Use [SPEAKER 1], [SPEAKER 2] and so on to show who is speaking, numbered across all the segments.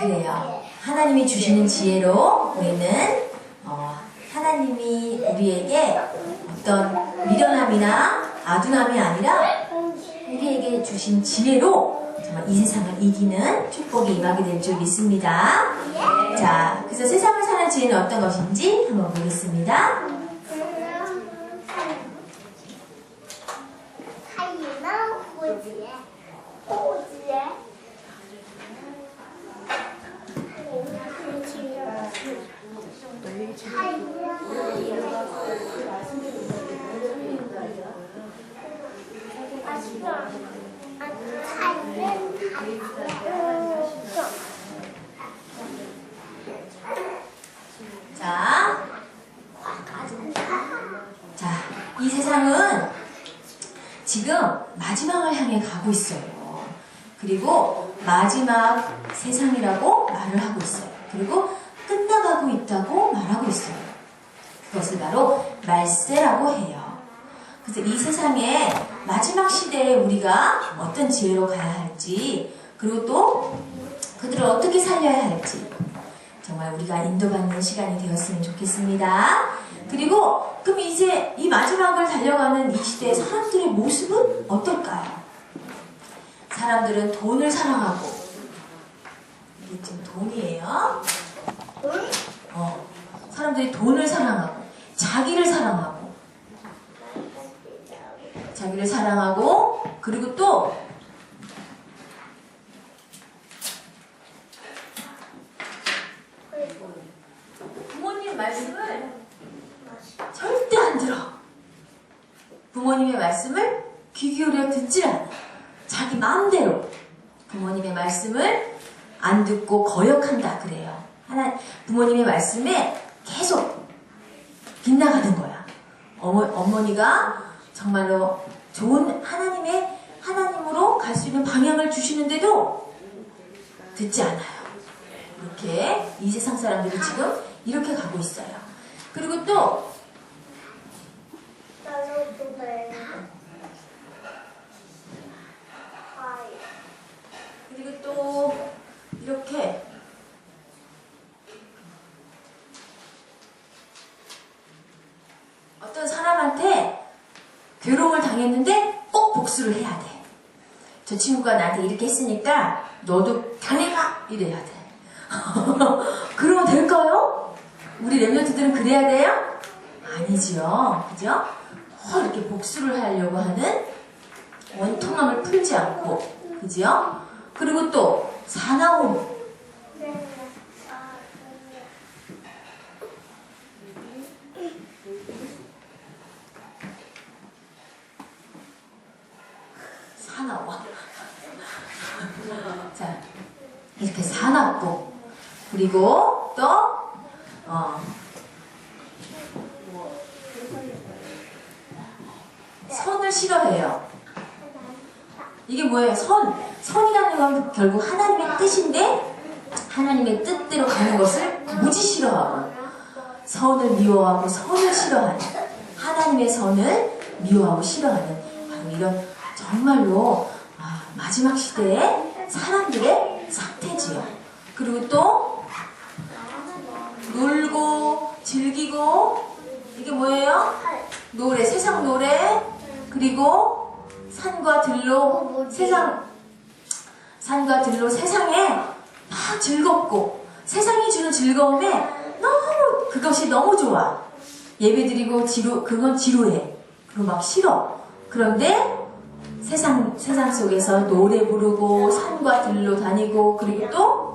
[SPEAKER 1] 그래요. 하나님이 주시는 지혜로 우리는 어, 하나님이 우리에게 어떤 미련함이나 아둔함이 아니라 우리에게 주신 지혜로 정말 이 세상을 이기는 축복이 임하게 될 줄 믿습니다. 자, 그래서 세상을 사는 지혜는 어떤 것인지 한번 보겠습니다. 하이 호지에 호지. 있어요. 그리고 마지막 세상이라고 말을 하고 있어요. 그리고 끝나가고 있다고 말하고 있어요. 그것을 바로 말세라고 해요. 그래서 이 세상의 마지막 시대에 우리가 어떤 지혜로 가야 할지, 그리고 또 그들을 어떻게 살려야 할지, 정말 우리가 인도받는 시간이 되었으면 좋겠습니다. 그리고 그럼 이제 이 마지막을 달려가는 이 시대의 사람들의 모습은 어떨까요? 사람들은 돈을 사랑하고 이게 지금 돈이에요. 어, 사람들이 돈을 사랑하고 자기를 사랑하고 자기를 사랑하고 그리고 또 부모님 말씀을 절대 안 들어. 부모님의 말씀을 귀 기울여 듣질 않아. 자기 마음대로 부모님의 말씀을 안 듣고 거역한다 그래요. 하나 부모님의 말씀에 계속 빗나가는 거야. 어머, 어머니가 정말로 좋은 하나님의 하나님으로 갈 수 있는 방향을 주시는데도 듣지 않아요. 이렇게 이 세상 사람들이 지금 이렇게 가고 있어요. 그리고 또 그리고 또 이렇게 어떤 사람한테 당했는데 꼭 복수를 해야 돼. 저 친구가 나한테 이렇게 했으니까 너도 당해가 이래야 돼. 그러면 될까요? 우리 랩런트들은 그래야 돼요? 아니지요. 그죠? 어, 이렇게 복수를 하려고 하는 원통함을 풀지 않고, 그죠? 그리고 또, 사나움. 사나워. 자, 이렇게 사납고, 그리고 또, 어, 선을 싫어해요. 이게 뭐예요? 선. 선이라는 건 결국 하나님의 뜻인데, 하나님의 뜻대로 가는 것을 무지 싫어하고, 선을 미워하고, 선을 싫어하는, 하나님의 선을 미워하고 싫어하는, 바로 이런 정말로 아, 마지막 시대의 사람들의. 그리고 또, 놀고, 즐기고, 이게 뭐예요? 노래, 세상 노래, 그리고 산과 들로 세상, 산과 들로 세상에 막 즐겁고 세상이 주는 즐거움에 너무 그것이 너무 좋아. 예배 드리고 지루, 그건 지루해. 그리고 막 싫어. 그런데 세상, 세상 속에서 노래 부르고 산과 들로 다니고 그리고 또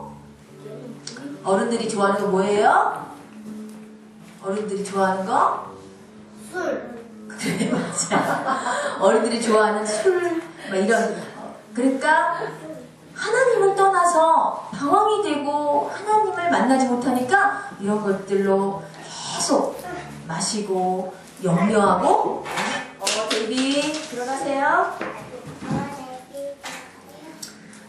[SPEAKER 1] 어른들이 좋아하는 거 뭐예요? 어른들이 좋아하는 거?
[SPEAKER 2] 술.
[SPEAKER 1] 그래 맞아 어른들이 좋아하는 술 막 이런 그러니까 하나님을 떠나서 방황이 되고 하나님을 만나지 못하니까 이런 것들로 계속 마시고 염려하고 어 데이비 들어가세요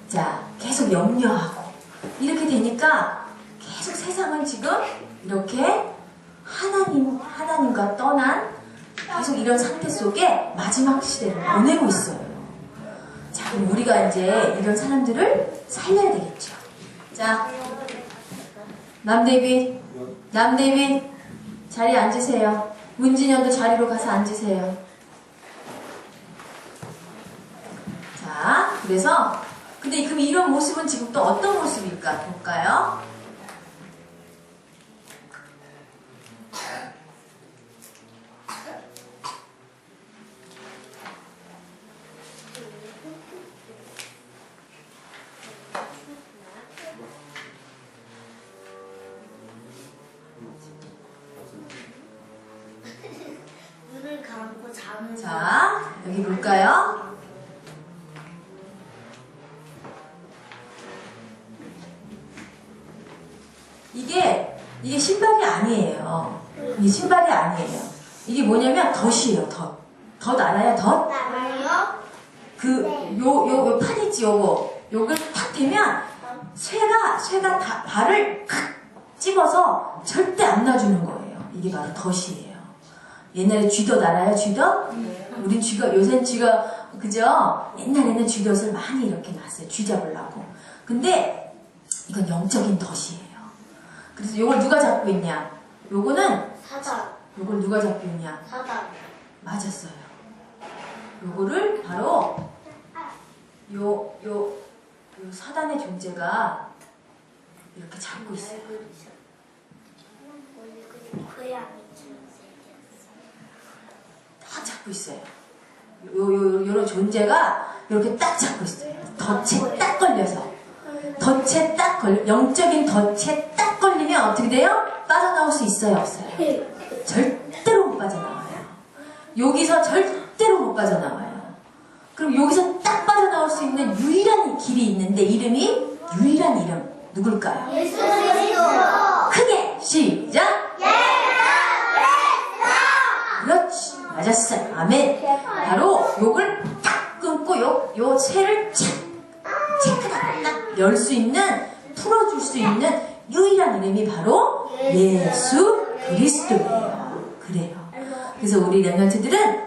[SPEAKER 1] 자 계속 염려하고 이렇게 되니까 계속 세상은 지금 이렇게 하나님 하나님과 떠난 계속 이런 상태 속에 마지막 시대를 보내고 있어요. 자, 그럼 우리가 이제 이런 사람들을 살려야 되겠죠. 자, 남대빈, 남대빈, 자리에 앉으세요. 문진영도 자리로 가서 앉으세요. 자, 그래서, 근데 그럼 이런 모습은 지금 또 어떤 모습일까? 볼까요?
[SPEAKER 2] 눈을 감고 잠을
[SPEAKER 1] 자, 여기 볼까요? 이게, 이게 신발이 아니에요. 이게 신발이 아니에요. 이게 뭐냐면 덫이에요, 덫. 덫 알아요, 덫?
[SPEAKER 2] 나요?
[SPEAKER 1] 그, 요, 요, 요 판 있지, 요거. 요걸 탁 대면, 쇠가, 쇠가 다, 발을 칵 집어서 절대 안 놔주는 거예요. 이게 바로 덫이에요. 옛날에 쥐덫 알아요, 쥐덫? 우리 쥐가, 요새는 쥐가, 그죠? 옛날에는 쥐덫을 많이 이렇게 놨어요. 쥐 잡으려고. 근데, 이건 영적인 덫이에요. 그래서 요걸 누가 잡고 있냐? 요거는,
[SPEAKER 2] 사단
[SPEAKER 1] 요걸 누가 잡고 있냐?
[SPEAKER 2] 사단
[SPEAKER 1] 맞았어요. 요거를 바로 요, 요, 요 사단의 존재가 이렇게 잡고 있어요.
[SPEAKER 2] 고양이처럼
[SPEAKER 1] 딱 잡고 있어요. 요, 요, 요런 존재가 이렇게 딱 잡고 있어요. 덫에 딱 걸려서. 덫에 딱 걸, 영적인 덫에 딱 걸리면 어떻게 돼요? 빠져나올 수 있어요, 없어요? 절대로 못 빠져나와요. 여기서 절대로 못 빠져나와요. 그럼 여기서 딱 빠져나올 수 있는 유일한 길이 있는데 이름이 유일한 이름 누굴까요?
[SPEAKER 2] 예수 그리스도
[SPEAKER 1] 크게 시작. 그렇지 맞았어요. 아멘. 바로 요걸 딱 끊고 요, 요 채를 착, 착딱 열수 있는 풀어줄 수 있는 유일한 이름이 바로 예수 그리스도예요. 그래요. 그래서 우리 랩런트들은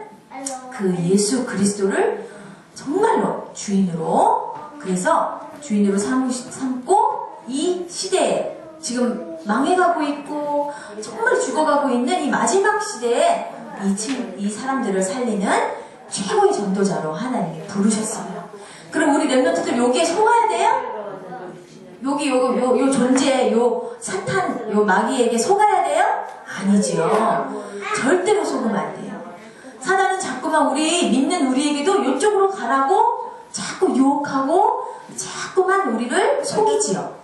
[SPEAKER 1] 그 예수 그리스도를 정말로 주인으로 그래서 주인으로 삼, 삼고 이 시대에 지금 망해가고 있고 정말 죽어가고 있는 이 마지막 시대에 이, 친, 이 사람들을 살리는 최고의 전도자로 하나님이 부르셨어요. 그럼 우리 랩런트들 여기에 속아야 돼요? 여기 요거 요, 요 존재 요 사탄 요 마귀에게 속아야 돼요? 아니지요. 절대로 속으면 안 돼요. 사단은 자꾸만 우리 믿는 우리에게도 이쪽으로 가라고 자꾸 유혹하고 자꾸만 우리를 속이지요.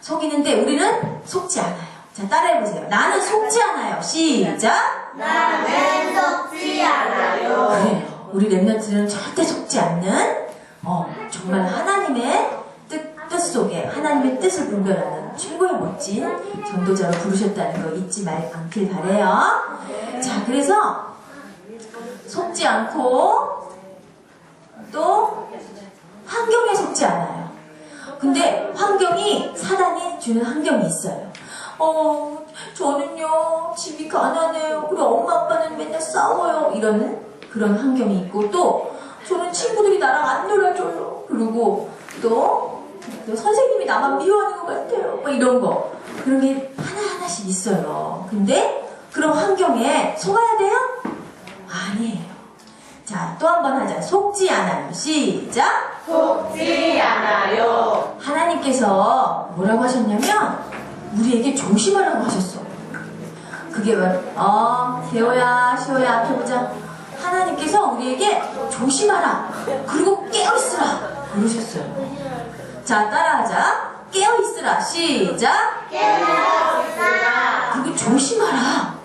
[SPEAKER 1] 속이는데 우리는 속지 않아요. 자 따라해보세요. 나는 속지 않아요. 시작.
[SPEAKER 2] 나는 속지 않아요
[SPEAKER 1] 그래요. 우리 랩런트는 절대 속지 않는 어, 정말 하나님의 뜻, 뜻 속에 하나님의 뜻을 분별하는 최고의 멋진 전도자로 부르셨다는 거 잊지 말 않길 바래요. 자, 그래서 속지 않고 또 환경에 속지 않아요. 근데 환경이 사단이 주는 환경이 있어요. 어, 저는요 집이 가난해요. 그리고 엄마 아빠는 맨날 싸워요. 이런 그런 환경이 있고 또 저는 친구들이 나랑 안 놀아줘요. 그리고 또, 또 선생님이 나만 미워하는 것 같아요. 뭐 이런 거 그런 게 하나 하나씩 있어요. 근데 그런 환경에 속아야 돼요? 아니에요. 자, 또 한 번 하자. 속지 않아요. 시작.
[SPEAKER 3] 속지 않아요.
[SPEAKER 1] 하나님께서 뭐라고 하셨냐면 우리에게 조심하라고 하셨어. 그게 왜? 어, 대호야, 시호야, 앞에 보자. 하나님께서 우리에게 조심하라. 그리고 깨어있으라. 그러셨어요. 자, 따라하자. 깨어있으라. 시작.
[SPEAKER 2] 깨어있으라
[SPEAKER 1] 그리고 조심하라.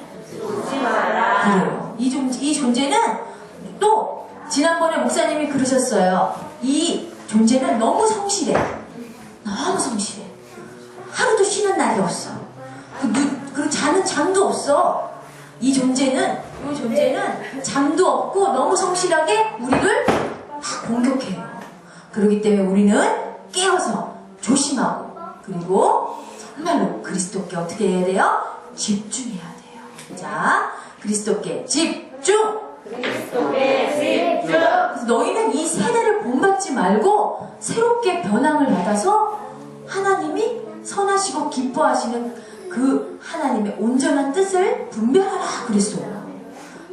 [SPEAKER 3] 마라.
[SPEAKER 1] 그래요. 이, 존, 이 존재는 또 지난번에 목사님이 그러셨어요. 이 존재는 너무 성실해. 너무 성실해. 하루도 쉬는 날이 없어. 그, 눈, 그 자는 잠도 없어. 이 존재는 이 존재는 잠도 없고 너무 성실하게 우리를 다 공격해요. 그렇기 때문에 우리는 깨어서 조심하고 그리고 정말로 그리스도께 어떻게 해야 돼요? 집중해야 돼요. 자, 그리스도께 집중.
[SPEAKER 3] 그리스도의 집중.
[SPEAKER 1] 그래서 너희는 이 세대를 본받지 말고 새롭게 변함을 받아서 하나님이 선하시고 기뻐하시는 그 하나님의 온전한 뜻을 분별하라 그랬어요.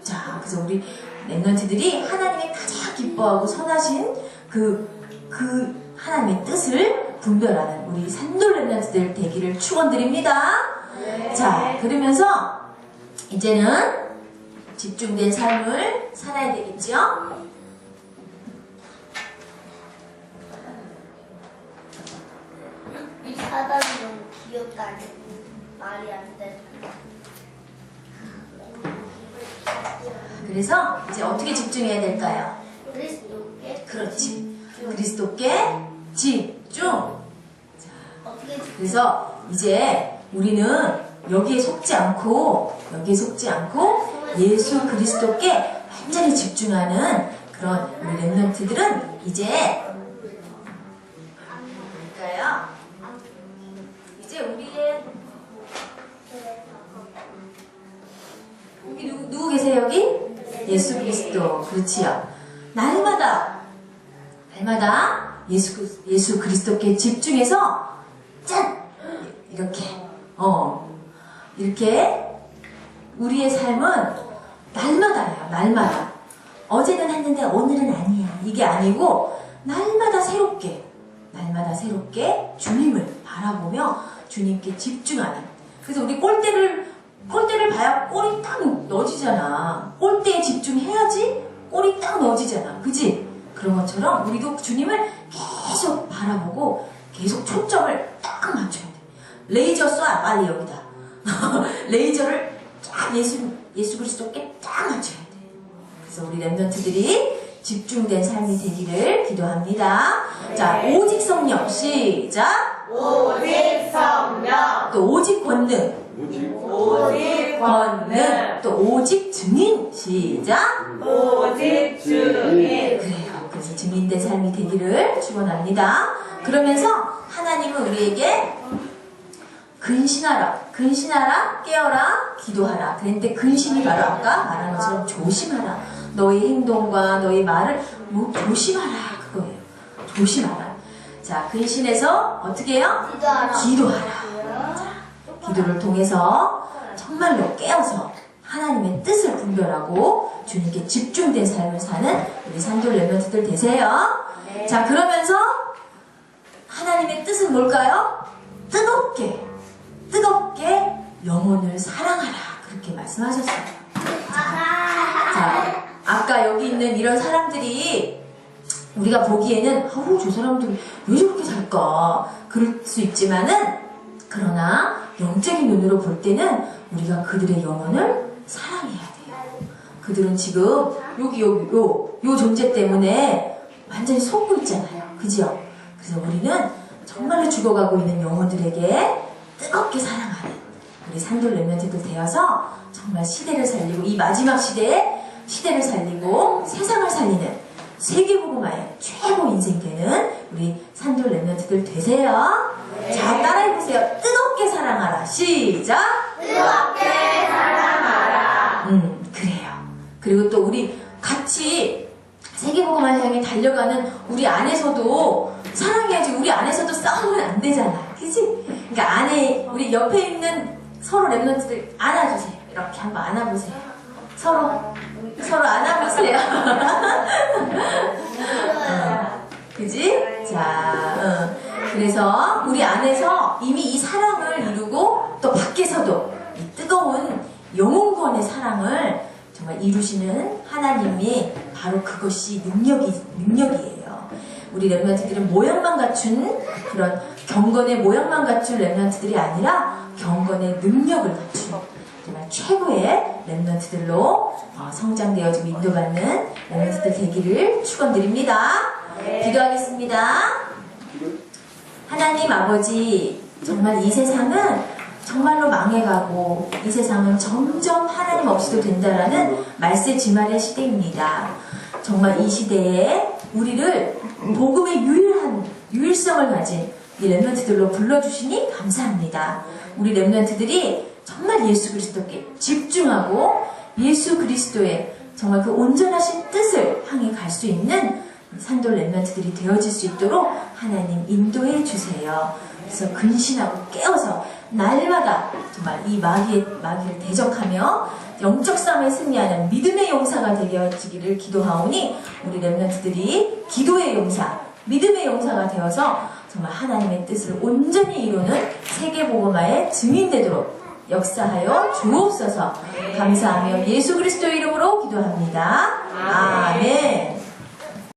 [SPEAKER 1] 자, 그래서 우리 랩런트들이 하나님이 가장 기뻐하고 선하신 그, 그 하나님의 뜻을 분별하는 우리 산돌 랩런트들 되기를 축원드립니다. 자, 그러면서 이제는 집중된 삶을 살아야 되겠죠?
[SPEAKER 2] 이 사람이 너무 귀엽다. 말이 안 돼.
[SPEAKER 1] 그래서 이제 어떻게 집중해야 될까요?
[SPEAKER 2] 그리스도께
[SPEAKER 1] 그렇지. 그리스도께 집중.
[SPEAKER 2] 어떻게
[SPEAKER 1] 그래서 이제 우리는 여기에 속지 않고 여기에 속지 않고 예수 그리스도께 완전히 집중하는 그런 우리 랩런트들은 이제 계세요 여기? 예수 그리스도 그렇지요. 날마다 날마다 예수, 그- 예수 그리스도께 집중해서 짠! 이렇게, 어, 이렇게 우리의 삶은 날마다야, 날마다. 어제는 했는데 오늘은 아니야. 이게 아니고, 날마다 새롭게, 날마다 새롭게 주님을 바라보며 주님께 집중하는. 그래서 우리 골대를, 골대를 봐야 골이 딱 넣어지잖아. 골대에 집중해야지 골이 딱 넣어지잖아. 그지? 그런 것처럼 우리도 주님을 계속 바라보고 계속 초점을 딱 맞춰야 돼. 레이저 쏴 빨리 여기다. 레이저를 쫙 예수 예수 그리스도께 딱 맞춰야 돼. 그래서 우리 랩런트들이 집중된 삶이 되기를 기도합니다. 자, 오직 성령 시작.
[SPEAKER 3] 오직 성령
[SPEAKER 1] 또 오직 권능,
[SPEAKER 3] 오직 권능
[SPEAKER 1] 또 오직 증인 시작.
[SPEAKER 3] 오직 주님
[SPEAKER 1] 그래요. 그래서 증인된 삶이 되기를 축원합니다. 그러면서 하나님은 우리에게 근신하라, 근신하라, 깨어라, 기도하라. 그런데 근신이 바로 아까 말한 것처럼 조심하라. 너의 행동과 너의 말을 뭐 조심하라 그거예요. 조심하라. 자, 근신해서 어떻게 해요?
[SPEAKER 2] 기도하라.
[SPEAKER 1] 기도하라. 기도를 통해서 정말로 깨어서 하나님의 뜻을 분별하고 주님께 집중된 삶을 사는 우리 산돌 레멘트들 되세요. 자, 그러면서 하나님의 뜻은 뭘까요? 뜨겁게, 뜨겁게 영혼을 사랑하라. 그렇게 말씀하셨어요. 자, 아까 여기 있는 이런 사람들이 우리가 보기에는 아우 저 사람들 왜 저렇게 살까 그럴 수 있지만은 그러나 영적인 눈으로 볼 때는 우리가 그들의 영혼을 사랑해야 돼요. 그들은 지금 여기 여기 요, 요 존재 때문에 완전히 속고 있잖아요. 그죠? 그래서 우리는 정말로 죽어가고 있는 영혼들에게 뜨겁게 사랑하는 우리 산돌 랩런트들 되어서 정말 시대를 살리고 이 마지막 시대에 시대를 살리고 세상을 살리는 세계복음화의 최고 인생 되는 우리 산돌 랩런트들 되세요. 자 따라해보세요. 뜨겁게 사랑하라. 시작.
[SPEAKER 3] 뜨겁게 사랑하라
[SPEAKER 1] 음, 그래요. 그리고 또 우리 같이 세계복음화 향해 달려가는 우리 안에서도 사랑해야지 우리 안에서도 싸우면 안 되잖아. 그지? 그러니까 안에 우리 옆에 있는 서로 랩런트들 안아주세요. 이렇게 한번 안아보세요. 서로 서로 안아보세요. 그지? 자, 응. 그래서 우리 안에서 이미 이 사랑을 이루고 또 밖에서도 이 뜨거운 영혼권의 사랑을 정말 이루시는 하나님이 바로 그것이 능력이, 능력이에요. 우리 랩런트들은 모양만 갖춘 그런 경건의 모양만 갖춘 랩런트들이 아니라 경건의 능력을 갖춘 정말 최고의 랩런트들로 어, 성장되어지고 인도받는 랩런트들 되기를 축원드립니다. 기도하겠습니다. 하나님 아버지, 정말 이 세상은 정말로 망해가고 이 세상은 점점 하나님 없이도 된다라는 말세 지말의 시대입니다. 정말 이 시대에 우리를 복음의 유일한 유일성을 가진 이 랩런트들로 불러주시니 감사합니다. 우리 랩런트들이 정말 예수 그리스도께 집중하고 예수 그리스도의 정말 그 온전하신 뜻을 향해 갈 수 있는 산돌 랩런트들이 되어질 수 있도록 하나님 인도해 주세요. 그래서 근신하고 깨어서 날마다 정말 이 마귀의 마귀를 대적하며 영적 싸움에 승리하는 믿음의 용사가 되어지기를 기도하오니 우리 랩런트들이 기도의 용사, 믿음의 용사가 되어서 정말 하나님의 뜻을 온전히 이루는 세계복음화의 증인 되도록 역사하여 주옵소서 감사하며 예수 그리스도 이름으로 기도합니다. 아멘.